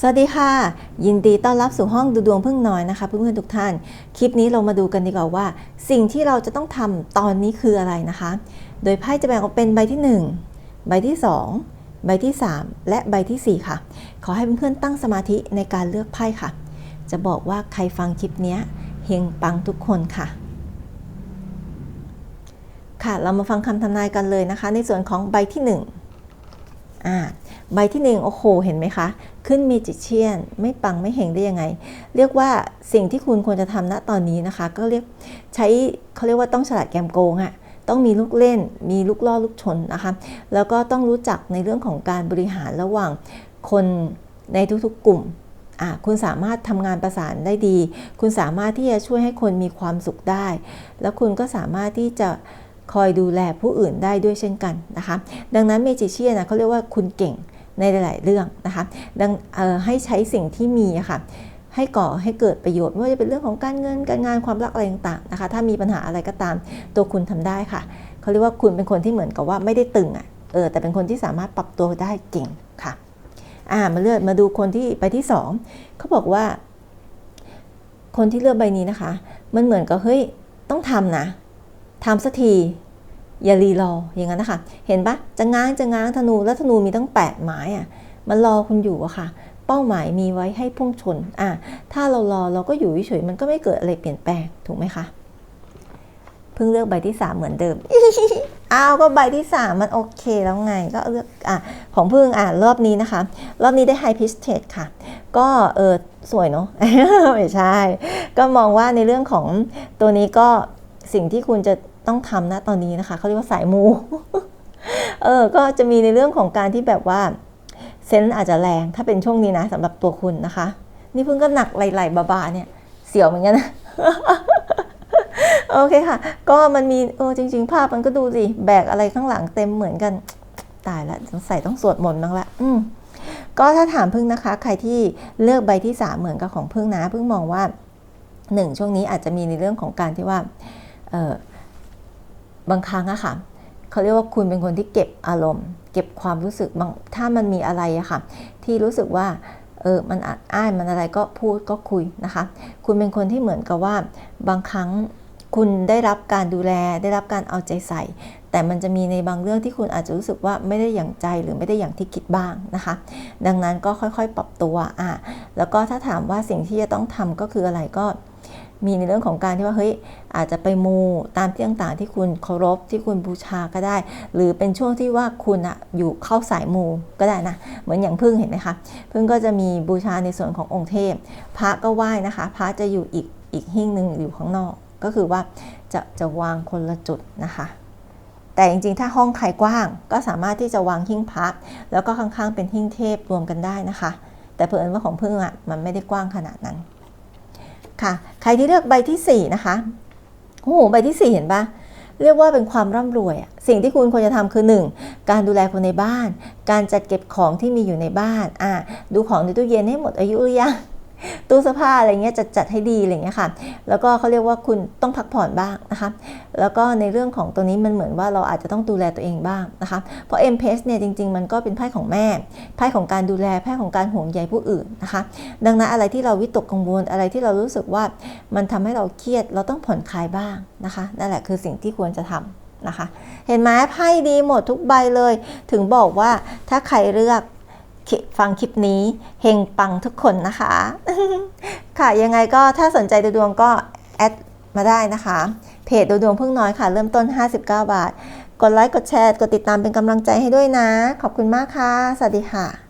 สวัสดีค่ะ ยินดีต้อนรับสู่ห้องดูดวงพึ่งน้อยนะคะเพื่อนๆทุกท่าน คลิปนี้เรามาดูกันดีกว่าว่า สิ่งที่เราจะต้องทำตอนนี้คืออะไรนะคะ โดยไพ่จะแบ่งออกเป็นใบที่ 1 ใบที่ 2 ใบที่ 3 และใบทีสี่ 4 ค่ะ ขอให้เพื่อนๆตั้งสมาธิในการเลือกไพ่ค่ะ จะบอกว่าใครฟังคลิปนี้เฮงปังทุกคนค่ะ ค่ะเรามาฟังคำทำนายกันเลยนะคะ ในส่วนของใบที่1อ่า ใบที่หนึ่งโอ้โหเห็นไหมคะ ขึ้นมีจิตเชียน ไม่ปังไม่เฮงได้ยังไง เรียกว่าสิ่งที่คุณควรจะทำณตอนนี้นะคะ ก็เรียกใช้เขาเรียกว่าต้องฉลาดแกมโกงอะต้องมีลูกเล่น มีลูกล่อลูกชนนะคะ แล้วก็ต้องรู้จักในเรื่องของการบริหารระหว่างคนในทุกๆกลุ่มคุณสามารถทำงานประสานได้ดี คุณสามารถที่จะช่วยให้คนมีความสุขได้ แล้วคุณก็สามารถที่จะคอยดูแลผู้อื่นได้ด้วยเช่นกันนะคะ ดังนั้นเมจิเชียนะเขาเรียกว่าคุณเก่ง ในหลาย ๆ เรื่องนะคะดังให้ใช้สิ่งที่มีค่ะให้ก่อให้เกิดประโยชน์ไม่ว่าจะเป็นเรื่องของการเงินการงานความรักอะไรต่างๆนะคะ ถ้ามีปัญหาอะไรก็ตามตัวคุณทำได้ค่ะเขาเรียกว่าคุณเป็นคนที่เหมือนกับว่าไม่ได้ตึงอะเออแต่เป็นคนที่สามารถปรับตัวได้เก่งค่ะอ่ามาเลือกมาดูคนที่ไปที่ 2เขาบอกว่า คนที่เลือกใบนี้นะคะ มันเหมือนกับเฮ้ยต้องทำนะทำสักที อย่ารีรออย่างนั้นนะคะเห็นปะจะง้างจะง้างธนูแล้วธนูมีตั้ง8ไม้อะมันรอคุณอยู่อะค่ะ เป้าหมายมีไว้ให้พุ่งชนอะถ้าเรารอเราก็อยู่เฉยๆมันก็ไม่เกิดอะไรเปลี่ยนแปลงถูกไหมคะเพิ่งเลือกใบที่ 3 เหมือนเดิมอ้าวก็ใบที่ 3 มันโอเคแล้วไงก็เลือกอะของพึ่งอะรอบนี้นะคะ รอบนี้ได้ไฮพิสเทดค่ะ ก็เออสวยเนาะไม่ใช่ ก็มองว่าในเรื่องของตัวนี้ก็ สิ่งที่คุณจะต้องทำนะตอนนี้นะคะเขาเรียกว่าสายมู เออ ก็จะมีในเรื่องของการที่แบบว่าเซนส์อาจจะแรงถ้าเป็นช่วงนี้นะสำหรับตัวคุณนะคะ นี่เพิ่งก็หนักไหลๆบาๆเนี่ย เสียวเหมือนกันนะโอเคค่ะ ก็มันมีเออจริง ๆ ภาพมันก็ดูสิ แบกอะไรข้างหลังเต็มเหมือนกัน ตายละสงสัยต้องสวดมนต์บ้างละอืมก็ถ้าถามพึ่งนะคะ ใครที่เลือกใบที่สามเหมือนกับของพึ่งนะพึ่งมองว่าหนึ่งช่วงนี้อาจจะมีในเรื่องของการที่ว่า บางครั้งอะค่ะเขาเรียกว่าคุณเป็นคนที่เก็บอารมณ์ เก็บความรู้สึกบางถ้ามันมีอะไรอะค่ะ ที่รู้สึกว่าเออมันอัดอ้ายมันอะไรก็พูดก็คุยนะคะ คุณเป็นคนที่เหมือนกับว่าบางครั้งคุณได้รับการดูแลได้รับการเอาใจใส่ แต่มันจะมีในบางเรื่องที่คุณอาจจะรู้สึกว่าไม่ได้อย่างใจหรือไม่ได้อย่างที่คิดบ้างนะคะ ดังนั้นก็ค่อยๆปรับตัวอะแล้วก็ถ้าถามว่าสิ่งที่จะต้องทำก็คืออะไรก็ มีในเรื่องของการที่ว่าเฮ้ยอาจจะไปมูตามที่ต่างๆ ที่คุณเคารพที่คุณบูชาก็ได้ หรือเป็นช่วงที่ว่าคุณอะอยู่เข้าสายมูก็ได้นะ เหมือนอย่างพึ่งเห็นไหมคะพึ่งก็จะมีบูชาในส่วนขององค์เทพ พระก็ไหว้นะคะ พระจะอยู่อีกอีกหิ้งหนึ่งอยู่ข้างนอก ก็คือว่าจะจะวางคนละจุดนะคะแต่จริงๆ ถ้าห้องใครกว้างก็สามารถที่จะวางหิ้งพระแล้วก็ข้างๆ เป็นหิ้งเทพรวมกันได้นะคะ แต่เผอิญว่าของพึ่งอะมันไม่ได้กว้างขนาดนั้น ค่ะ ใครที่เลือกใบที่ 4 นะคะโอ้โหใบที่ 4 เห็นปะเรียกว่าเป็นความร่ำรวย สิ่งที่คุณควรจะทำคือ 1. การดูแลคนในบ้าน การจัดเก็บของที่มีอยู่ในบ้านอะดูของในตู้เย็นให้หมดอายุหรือยัง ตู้เสื้อผ้าอะไรเงี้ยจัดจัดให้ดีอะไรเงี้ยค่ะ แล้วก็เขาเรียกว่าคุณต้องพักผ่อนบ้างนะคะ แล้วก็ในเรื่องของตัวนี้มันเหมือนว่าเราอาจจะต้องดูแลตัวเองบ้างนะคะ เพราะเอ็มเพสเนี่ยจริง ๆ มันก็เป็นไพ่ของแม่ไพ่ของการดูแลไพ่ของการห่วงใยผู้อื่นนะคะ ดังนั้นอะไรที่เราวิตกกังวลอะไรที่เรารู้สึกว่ามันทำให้เราเครียดเราต้องผ่อนคลายบ้างนะคะนั่นแหละคือสิ่งที่ควรจะทำนะคะ เห็นไหมไพ่ดีหมดทุกใบเลย ถึงบอกว่าถ้าใครเลือก ฟังคลิปนี้เฮงปังทุกคนนะคะ ค่ะยังไงก็ถ้าสนใจดูดวงก็แอดมาได้นะคะ เพจดูดวงเพิ่งน้อยค่ะ เริ่มต้น 59 บาท กดไลค์กดแชร์ กดติดตามเป็นกำลังใจให้ด้วยนะ ขอบคุณมากค่ะ สวัสดีค่ะ